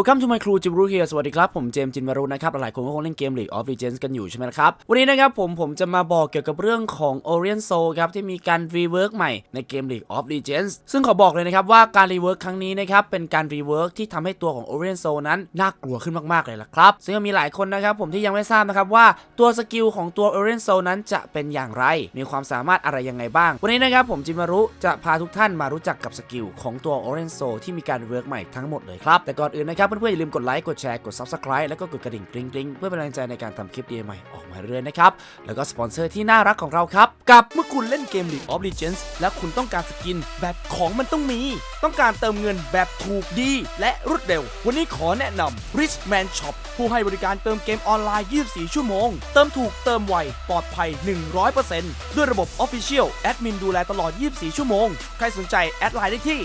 Welcome to my crew จิมรูเฮียสวัสดีครับ ผมเจมส์จินวารุนะครับ หลายคนก็คงเล่นเกม League of Legends กันอยู่ใช่ไหมครับ วันนี้นะครับผมผมจะมาบอกเกี่ยวกับเรื่องของ Orient Soul ครับ ที่มีการรีเวิร์กใหม่ในเกม League of Legends ซึ่งขอบอกเลยนะครับว่าการรีเวิร์กครั้งนี้นะครับ เป็นการรีเวิร์กที่ทำให้ตัวของ Orient Soul นั้น น่ากลัวขึ้นมาก ๆ เลยล่ะครับ ซึ่งมีหลายคนนะครับผมที่ยังไม่ทราบนะครับว่าตัวสกิลของตัว Orient Soul นั้นจะเป็นอย่างไร มีความสามารถอะไรยังไงบ้าง วันนี้นะครับผมจินวารุจะพาทุกท่านมารู้จักกับสกิลของตัว Orient Soul ที่มีการรีเวิร์กใหม่ทั้งหมดเลยครับแต่ก่อนอื่นนะครับเพื่อนๆอย่าลืมกดไลค์กดแชร์กด Subscribe แล้วก็กดกระดิ่งกริ๊งกริ๊งเพื่อเป็นกำลังใจในการทำคลิปดีใหม่ออกมาเรื่อยๆนะครับ แล้วก็สปอนเซอร์ที่น่ารักของเราครับ กับเมื่อคุณเล่นเกม League of Legends และคุณต้องการสกินแบบของมันต้องมี ต้องการเติมเงินแบบถูกดี และรวดเร็ว วันนี้ขอแนะนำ Richman Shop ผู้ให้บริการเติมเกมออนไลน์ 24 ชั่วโมง เติมถูกเติมไวปลอดภัย 100%ด้วยระบบ Official แอดมินดูแลตลอด 24 ชั่วโมง ใครสนใจแอดไลน์ได้ที่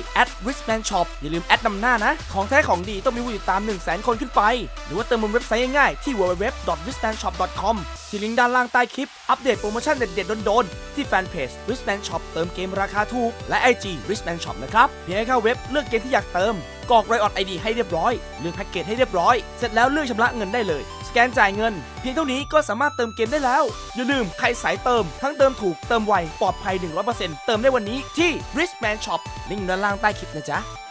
@richman shop อย่าลืมแอดนำหน้านะ ของแท้ของดีต้องมีผู้ติดตาม 100,000 คนขึ้นไป หรือว่าเติมบนเว็บไซต์ง่ายๆที่ www.richmanshop.com ที่ลิงก์ด้านล่างใต้คลิป อัปเดตโปรโมชั่นเด็ดๆโดนๆ ที่แฟนเพจ richman shop เติมเกมราคาถูก และ IG richman shop นะครับเพียงให้เข้าเว็บเลือกเกมที่อยากเติมกรอกรายออดไอดีให้เรียบร้อยเลือกแพ็กเกจให้เรียบร้อย เสร็จแล้วเลือกชำระเงินได้เลย สแกนจ่ายเงิน เพียงเท่านี้ก็สามารถเติมเกมได้แล้ว อย่าลืมใครสายเติม ทั้งเติมถูกเติมไวปลอดภัย 100%เติมได้วันนี้ที่ richman shop ลิงก์ด้านล่างใต้คลิปนะจ๊ะ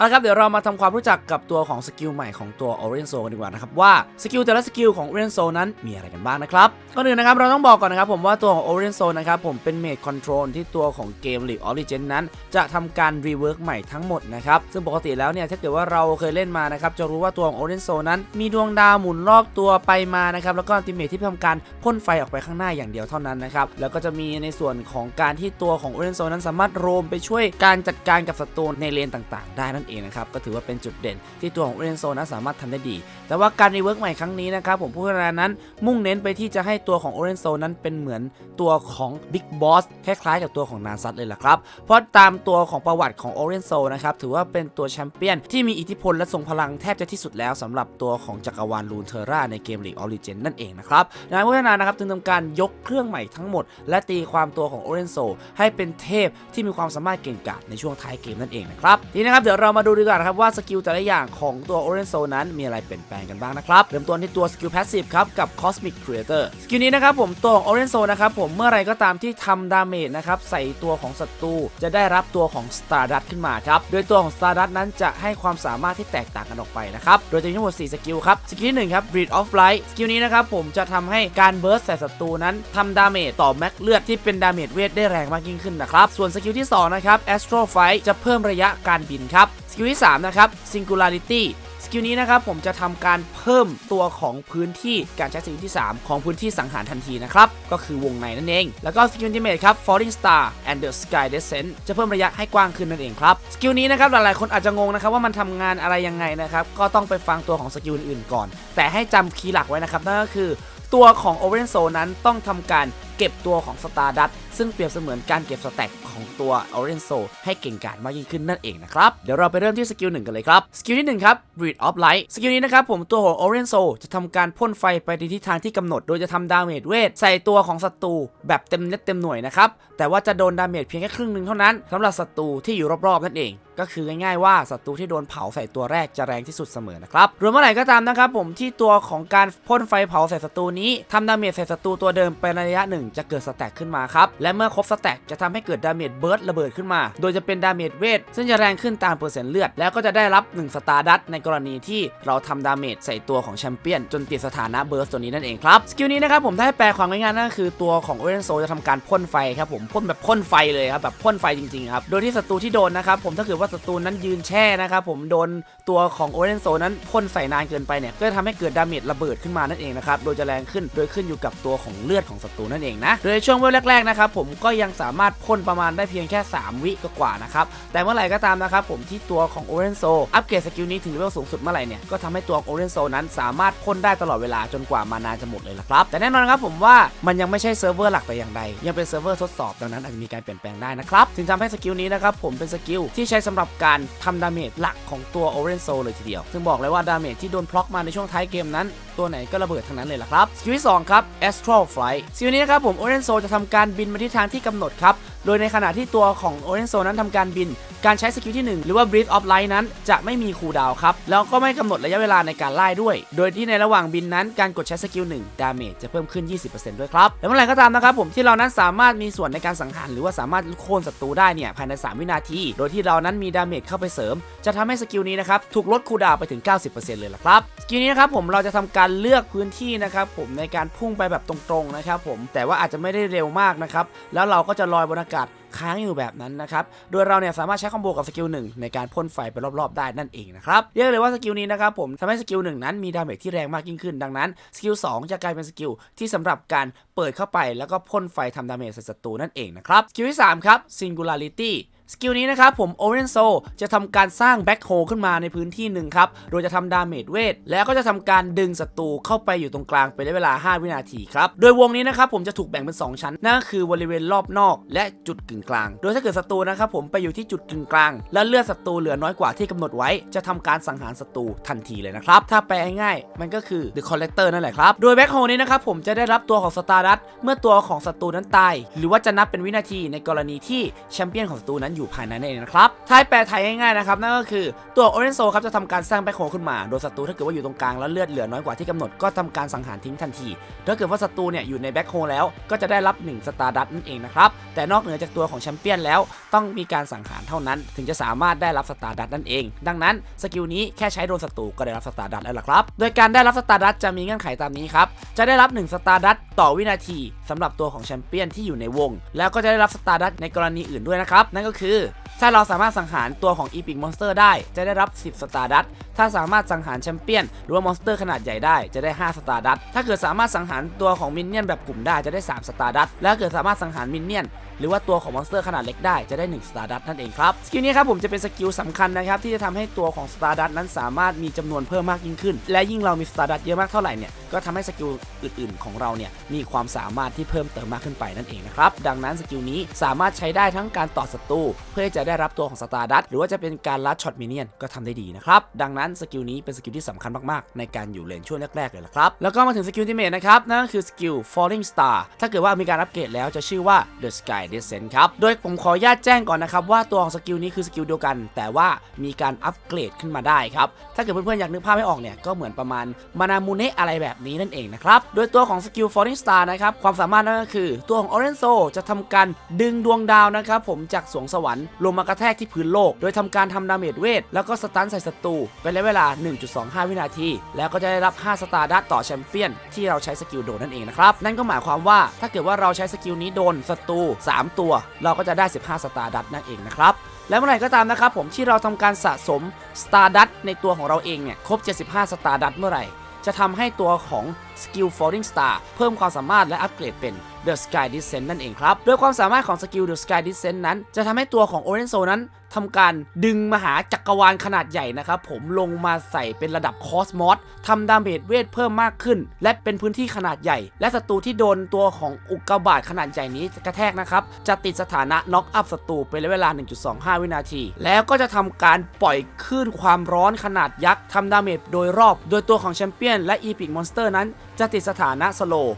เอาละครับเดี๋ยวเรามาทำความรู้จักกับตัวของสกิลใหม่ของตัว Orient Soul กันดีกว่านะครับว่าสกิลแต่ละสกิลของ Orient Soul นั้นมีอะไรกันบ้างนะครับก่อนอื่นนะครับเราต้องบอกก่อนนะครับผมว่าตัวของ Orient Soul นะครับผมเป็นเมดคอนโทรลที่ตัวของเกม League of Legends นั้น จะทำการรีเวิร์กใหม่ทั้งหมดนะครับซึ่งปกติแล้วเนี่ยถ้าเกิดว่าเราเคยเล่นมานะครับจะรู้ว่าตัวของ Orient Soul นั้น มีดวงดาวหมุนรอบตัวไปมานะครับแล้วก็ติเมทที่ทำการพ่นไฟออกไปข้างหน้าอย่างเดียวเท่านั้นนะครับแล้วก็จะมีในส่วนของการที่ตัวของ Orient Soul นั้นสามารถโรมไปช่วยการจัดการกับศัตรูในเลนต่าง ๆ ได้นั่นเองนะครับก็ถือว่าเป็นจุดเด่นที่ตัวของ Orient Soul นั้นสามารถทำได้ดี แต่ว่าการรีเวิร์กใหม่ครั้งนี้นะครับผมผู้พัฒนานั้นมุ่งเน้นไปที่จะให้ตัวของ Orient Soul นั้นเป็นเหมือนตัวของ Big Boss คล้ายๆกับตัวของนาซัตเลยล่ะครับ เพราะตามตัวของประวัติของ Orient Soul นะครับถือว่าเป็นตัวแชมเปี้ยนที่มีอิทธิพลและทรงพลังแทบจะที่สุดแล้วสำหรับตัวของจักรวาลลูนเทอร่าในเกม League of Legends นั่นเองนะครับนั้นผู้พัฒนานะครับจึงทำการยกเครื่องใหม่ทั้งหมด และตีความตัวของ Orient Soul ให้เป็นเทพที่มีความสามารถเก่งกาจในช่วงท้ายเกมนั่นเองนะครับทีนี้นะครับเดี๋ยวเรามาาดูดีกว่าครับว่าสกิลแต่ละอย่างของตัว Orient Soul นั้นมีอะไรเปลี่ยนแปลงกันบ้างนะครับ เริ่มต้นที่ตัวสกิล Passive ครับกับ Cosmic Creator สกิลนี้นะครับผมตัวของ Orient Soul นะครับผมเมื่อไรก็ตามที่ทำดาเมจนะครับใส่ตัวของศัตรูจะได้รับตัวของ Stardust ขึ้นมาครับ โดยตัวของ Stardust นั้นจะให้ความสามารถที่แตกต่างกันออกไปนะครับ โดยจะมีทั้งหมด 4 สกิลครับ สกิลที่ 1 ครับ Breed of Light สกิลนี้นะครับผมจะทำให้การเบิร์สใส่ศัตรูนั้นทำดาเมจต่อแม็กเลือดที่เป็นดาเมจเวทได้แรงมากยิ่งขึ้นนะครับ ส่วนสกิลที่สองนะครับ Astral Flight จะเพิ่มระยะการบินครับสกิลที่สามนะครับ Singularity สกิลนี้นะครับผมจะทำการเพิ่มตัวของพื้นที่การใช้สกิลที่ 3 ของพื้นที่สังหารทันทีนะครับ ก็คือวงในนั่นเอง แล้วก็สกิลที่เมทครับ Falling Star and the Sky Descent จะเพิ่มระยะให้กว้างขึ้นนั่นเองครับ สกิลนี้นะครับหลายๆคนอาจจะงงนะครับว่ามันทำงานอะไรยังไงนะครับ ก็ต้องไปฟังตัวของสกิลอื่นๆก่อน แต่ให้จำคีย์หลักไว้นะครับนั่นก็คือตัวของ o v e n Soul นั้นต้องทำการเก็บตัวของ Stardust ซึ่งเปรียบเสมือนการเก็บสแต็กของตัว Orange Soul ให้เก่งกาจมากยิ่งขึ้นนั่นเองนะครับ เดี๋ยวเราไปเริ่มที่สกิลหนึ่งกันเลยครับ สกิลที่ 1 ครับ Breed of Light สกิลนี้นะครับผมตัวของ Orange Soul จะทำการพ่นไฟไปในทิศทางที่กำหนด โดยจะทำดาเมจเวทใส่ตัวของศัตรูแบบเต็มเน็ตเต็มหน่วยนะครับ แต่ว่าจะโดนดาเมจเพียงแค่ครึ่งหนึ่งเท่านั้นสำหรับศัตรูที่อยู่รอบๆนั่นเองก็คือง่ายๆว่าศัตรูที่โดนเผาใส่ตัวแรกจะแรงที่สุดเสมอนะครับรวมเมื่อไหร่ก็ตามนะครับผมที่ตัวของการพ่นไฟเผาใส่ศัตรูนี้ทำดาเมจใส่ศัตรูตัวเดิมไประยะหนึ่งจะเกิดสแต็กขึ้นมาครับและเมื่อครบสแต็กจะทำให้เกิดดาเมจเบิร์ดระเบิดขึ้นมา โดยจะเป็นดาเมจเวทซึ่งจะแรงขึ้นตามเปอร์เซ็นต์เลือด แล้วก็จะได้รับ 1 สตาร์ดัตในกรณีที่เราทำดาเมจใส่ตัวของแชมเปี้ยนจนติดสถานะเบิร์สตัวนี้นั่นเองครับ สกิลนี้นะครับผมถ้าให้แปลความง่ายๆนั่นก็คือตัวของโอเรนโซจะทำการพ่นไฟครับผมพ่นแบบพ่นไฟเลยครับแบบพ่นไฟจริงๆครับโดยที่ศัตรูที่โดนนะครับผมถ้าเกิดว่าศัตรูนั้นยืนแช่นะครับผมโดนตัวของโอเรนโซนั้นพ่นไฟนานเกินไปเนี่ยก็จะทำให้เกิดดาเมจระเบิดขึ้นมานั่นเองนะครับโดยจะแรงขึ้นโดยขึ้นอยู่กับตัวของเลือดของศัตรูนั่นเองนะโดยช่วงเวลแรกๆนะครับผมก็ยังสามารถพ่นประมาณได้เพียงแค่ 3 วิกกว่านะครับแต่เมื่อไหร่ก็ตามนะครับผมที่ตัวของ o r e n z o อัปเกรดสกิลนี้ถึงเลเวลสูงสุดเมื่อไหร่เนี่ยก็ทำให้ตัว o r e n z o นั้นสามารถพ่นได้ตลอดเวลาจนกว่ามานาจะหมดเลยละครับ แต่แน่นอนครับผมว่ามันยังไม่ใช่เซิร์ฟเวอร์หลักแต่อย่างใด ยังเป็นเซิร์ฟเวอร์ทดสอบดังนั้นอาจจะมีการเปลี่ยนแปลงได้นะครับถึงทำให้สกิลนี้นะครับผมเป็นสกิลที่ใช้สำหรับการทำดาเมจหลักของตัว o r e n z o เลยทีเดียว ซึ่งบอกเลยว่าดาเมจที่โดนพล็อกมาในช่วงท้ายเกมนั้น ตัวไหนก็ระเบิดทั้งนั้นเลยล่ะครับสกิลที่2ครับ Astral Flight สกิลนี้นะครับผม o r e n z o จะทำการบินมาที่ทางที่กำหนดครับ โดยในขณะที่ตัวของ Orange Zone นั้นทำการบิน การใช้สกิลที่ 1 หรือว่า Breath of Light นั้น จะไม่มีคูลดาวครับ แล้วก็ไม่กำหนดระยะเวลาในการไล่ด้วย โดยที่ในระหว่างบินนั้นการกดใช้สกิล1ดาเมจจะเพิ่มขึ้น 20%ด้วยครับและเมื่อไหร่ก็ตามนะครับผมที่เรานั้นสามารถมีส่วนในการสังหารหรือว่าสามารถโค่นศัตรูได้เนี่ยภายใน 3 วินาที โดยที่เรานั้นมีดาเมจเข้าไปเสริม จะทำให้สกิลนี้นะครับถูกลดคูลดาวไปถึง 90%เลยล่ะครับสกิลนี้นะครับผมเราจะทำการเลือกพื้นที่นะครับผมในการพุ่งไปแบบตรงๆนะครับผมแต่ว่าอาจจะไม่ได้เร็วมากนะครับแล้วเราก็จะลอยบนอากาศอากาศ ค้างอยู่แบบนั้นนะครับ โดยเราเนี่ยสามารถใช้คอมโบกับสกิลหนึ่งในการพ่นไฟไปรอบๆได้นั่นเองนะครับเรียกเลยว่าสกิลนี้นะครับผมทำให้สกิลหนึ่งนั้นมีดาเมจที่แรงมากยิ่งขึ้น ดังนั้นสกิล2จะกลายเป็นสกิลที่สำหรับการเปิดเข้าไปแล้วก็พ่นไฟทำดาเมจใส่ศัตรูนั่นเองนะครับสกิลที่3ครับ singularity สกิลนี้นะครับผม Oren Soul จะทำการสร้างแบ็คโฮขึ้นมาในพื้นที่หนึ่งครับ โดยจะทำดาเมจเวท แล้วก็จะทำการดึงศัตรูเข้าไปอยู่ตรงกลางเป็นเวลา 5 วินาทีครับ โดยวงนี้นะครับผมจะถูกแบ่งเป็น 2 ชั้น นั่นก็คือบริเวณรอบนอก และจุดกึ่งกลาง โดยถ้าเกิดศัตรูนะครับผมไปอยู่ที่จุดกึ่งกลาง และเลือดศัตรูเหลือน้อยกว่าที่กำหนดไว้ จะทำการสังหารศัตรูทันทีเลยนะครับ ถ้าแปลง่ายๆมันก็คือ The Collector นั่นแหละครับ โดยแบ็คโฮนี้นะครับผมจะได้รับตัวของสตาร์ดัตเมื่อตัวของศัตรูนั้นตาย หรือว่าจะนับเป็นวินาทีในกรณีที่แชมเปี้ยนของศัตรูนั้นอยู่ภายในนั่นเองนะครับถ้าให้แปลไทยง่ายๆนะครับนั่นก็คือตัวโอเรนโซครับจะทำการสร้างแบ็คโฮขึ้นมา โดยศัตรูถ้าเกิดว่าอยู่ตรงกลางแล้วเลือดเหลือน้อยกว่าที่กำหนดก็ทำการสังหารทิ้งทันที ถ้าเกิดว่าศัตรูเนี่ยอยู่ในแบ็คโฮแล้วก็จะได้รับ1สตาร์ดัตนั่นเองนะครับแต่นอกเหนือจากตัวของแชมเปี้ยนแล้ว ต้องมีการสังหารเท่านั้น ถึงจะสามารถได้รับสตาร์ดัตนั่นเอง ดังนั้นสกิลนี้แค่ใช้โดนศัตรูก็ได้รับสตาร์ดัตแล้วล่ะครับ โดยการได้รับสตาร์ดัตจะมีเงื่อนไขตามนี้ครับ จะได้รับ1สตาร์ดัตต่อวินาทีสำหรับตัวของแชมเปี้ยนที่อยู่ในวง แล้วก็จะได้รับสตาร์ดัตในกรณีอื่นด้วยนะครับ นั่นก็คือ ถ้าเราสามารถสังหารตัวของ Epic Monster ได้จะได้รับ 10 สตาร์ดัตถ้าสามารถสังหารแชมเปี้ยนหรือว่ามอนสเตอร์ขนาดใหญ่ได้จะได้ 5 สตาร์ดัตถ้าเกิดสามารถสังหารตัวของมินเนี่ยนแบบกลุ่มได้จะได้ 3 สตาร์ดัตแล้วเกิดสามารถสังหารมินเนี่ยนหรือว่าตัวของมอนสเตอร์ขนาดเล็กได้จะได้1 s t a r d u s t นั่นเองครับสกิลนี้ครับผมจะเป็นสกิลสำคัญนะครับที่จะทำให้ตัวของ s t a r d u s t นั้นสามารถมีจำนวนเพิ่มมากยิ่งขึ้น และยิ่งเรามี s t a r d u s t เยอะมากเท่าไหร่เนี่ยก็ทำให้สกิลอื่น ๆ ของเราเนี่ยมีความสามารถที่เพิ่มเติมมากขึ้นไปนั่นเองนะครับดังนั้นสกิลนี้สามารถใช้ได้ทั้งการต่อศัตรูเพื่อจะไได้รับตัวของ s t a r d u s t หรือว่าจะเป็นการลัดช็อตมิเนียนก็ทำได้ดีนะครับดังนั้นสกิลนี้เป็นสกิลที่สำคัญมากๆ ในการอยู่เลนช่วงแรกๆเลยละครับแล้วก็มาถึงสกิลที่เมทนะครับนั่นก็คือสกิล falling star ถ้าเกิดว่ามีการอัปเกรดแล้วจะชื่อว่า the sky descent ครับโดยผมขออนุญาตแจ้งก่อนนะครับว่าตัวของสกิลนี้คือสกิลเดียวกัน แต่ว่ามีการอัปเกรดขึ้นมาได้ครับถ้าเกิดเพื่อนๆอยากนึกภาพไม่ออกเนี่ยก็เหมือนประมาณมานามูเนะอะไรแบบนี้นั่นเองนะครับโดยตัวของสกิล falling star นะครับความสามารถนั่นก็คือตัวของ orange soul จะทำการดึงดวงดาวนะครับผมจากสวงสวรรค์ลงมามากระแทกที่พื้นโลก โดยทำการทำดาเมจเวท แล้วก็สตันใส่ศัตรูเป็นระยะเวลา 1.25 วินาที แล้วก็จะได้รับ 5 สตาร์ดัตต่อแชมเปี้ยน ที่เราใช้สกิลโดนนั่นเองนะครับ นั่นก็หมายความว่าถ้าเกิดว่าเราใช้สกิลนี้โดนศัตรู3 ตัว เราก็จะได้ 15 สตาร์ดัตนั่นเองนะครับและเมื่อไหร่ก็ตามนะครับผมที่เราทำการสะสม Stardust ในตัวของเราเองเนี่ยครบ 75 Stardust เมื่อไหร่ จะทำให้ตัวของ Skill Falling Star เพิ่มความสามารถและอัปเกรดเป็น The Sky Descent นั่นเองครับ โดยความสามารถของสกิล The Sky Descent นั้น จะทำให้ตัวของ Orange Soul นั้นทำการดึงมหาจักรวาลขนาดใหญ่นะครับ ผมลงมาใส่เป็นระดับคอสมอสทำดาเมจเวทเพิ่มมากขึ้น และเป็นพื้นที่ขนาดใหญ่ และศัตรูที่โดนตัวของอุกกาบาตขนาดใหญ่นี้กระแทกนะครับ จะติดสถานะน็อกอัพศัตรูเป็นระยะเวลา 1.25 วินาที แล้วก็จะทำการปล่อยคลื่นความร้อนขนาดยักษ์ทำดาเมจโดยรอบ โดยตัวของแชมเปี้ยนและอีพิกมอนสเตอร์นั้น จะติดสถานะสโลว์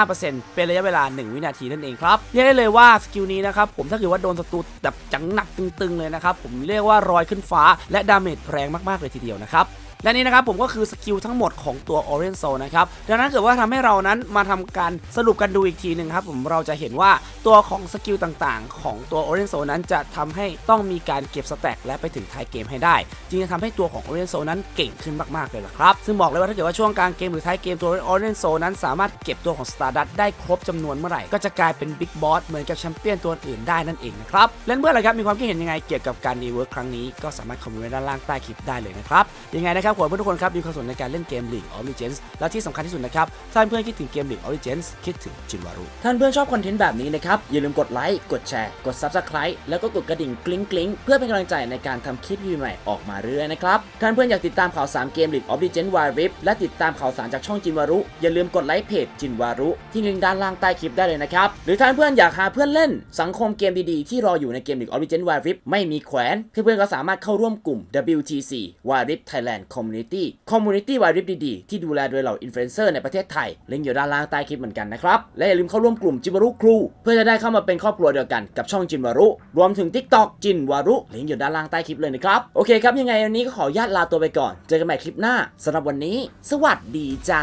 75%เป็นระยะเวลา 1 วินาทีนั่นเองครับ เรียกได้เลยว่าสกิลนี้นะครับผมถ้าเกิดว่าโดนศัตรูแบบจังหนักตึงๆเลยนะครับผมเรียกว่ารอยขึ้นฟ้าและดาเมจแรงมากๆเลยทีเดียวนะครับ และนี่นะครับผมก็คือสกิลทั้งหมดของตัว Orange Soul นะครับดังนั้นเกิดว่าทำให้เรานั้นมาทำการสรุปกันดูอีกทีหนึ่งครับผมเราจะเห็นว่าตัวของสกิลต่างๆ ของตัว Orange Soul นั้นจะทำให้ต้องมีการเก็บสแต็กและไปถึงท้ายเกมให้ได้ จึงจะทำให้ตัวของ Orange Soul นั้นเก่งขึ้นมากๆเลยล่ะครับ ซึ่งบอกเลยว่าถ้าเกิดว่าช่วงกลางเกมหรือท้ายเกมตัว Orange Soul นั้นสามารถเก็บตัวของ Stardust ได้ครบจำนวนเมื่อไหร่ ก็จะกลายเป็น Big Boss เหมือนกับแชมเปี้ยนตัวอื่นได้นั่นเองนะครับและเมื่อไหร่ครับมีความคิดเห็นยังไงเกี่ยวกับการรีเวิร์คครั้งนี้ก็สามารถคอมเมนต์ด้านล่างใต้คลิปได้เลยนะครับยังไงนะครับขอให้ทุกคนครับมีความสนในการเล่นเกม League of Legends และที่สำคัญที่สุดนะครับถ้านเพื่อนคิดถึงเกม League of Legends คิดถึงจินวารุท่านเพื่อนชอบคอนเทนต์แบบนี้นะครับอย่าลืมกดไลค์กดแชร์กด Subscribe แล้วก็กดกระดิ่งกริ๊งกริ๊งเพื่อเป็นกำลังใจในการทำคลิปวิดีโอใหม่ออกมาเรื่อยนะครับท่านเพื่อนอยากติดตามข่าวสารเกม League of Legends Wild Rift และติดตามข่าวสารจากช่องจินวารุอย่าลืมกดไลค์เพจจินวารุที่ลิงก์ด้านล่างใต้คลิปได้เลยนะครับหรือท่านเพื่อนอยากหาเพื่อนเล่นสังคมเกมดีๆที่รออยู่ในเกม League of Legends Wild Rift ไม่มีแขวนเพื่อนๆก็สามารถเข้าร่วมกลุ่ม WTC Wild Rift Thailand อมมูนิตี้คอมมูนิตี้วายริบดีๆ ที่ดูแลโดยเหล่าอินฟลูเอนเซอร์ในประเทศไทยลิงก์อยู่ด้านล่างใต้คลิปเหมือนกันนะครับ และอย่าลืมเข้าร่วมกลุ่มจิมวารุครู เพื่อจะได้เข้ามาเป็นครอบครัวเดียวกันกับช่องจินวารุ รวมถึง TikTok จินวารุลิงก์อยู่ด้านล่างใต้คลิปเลยนะครับโอเคครับยังไงวันนี้ก็ขออนุญาตลาตัวไปก่อน เจอกันใหม่คลิปหน้าสำหรับวันนี้ สวัสดีจ้า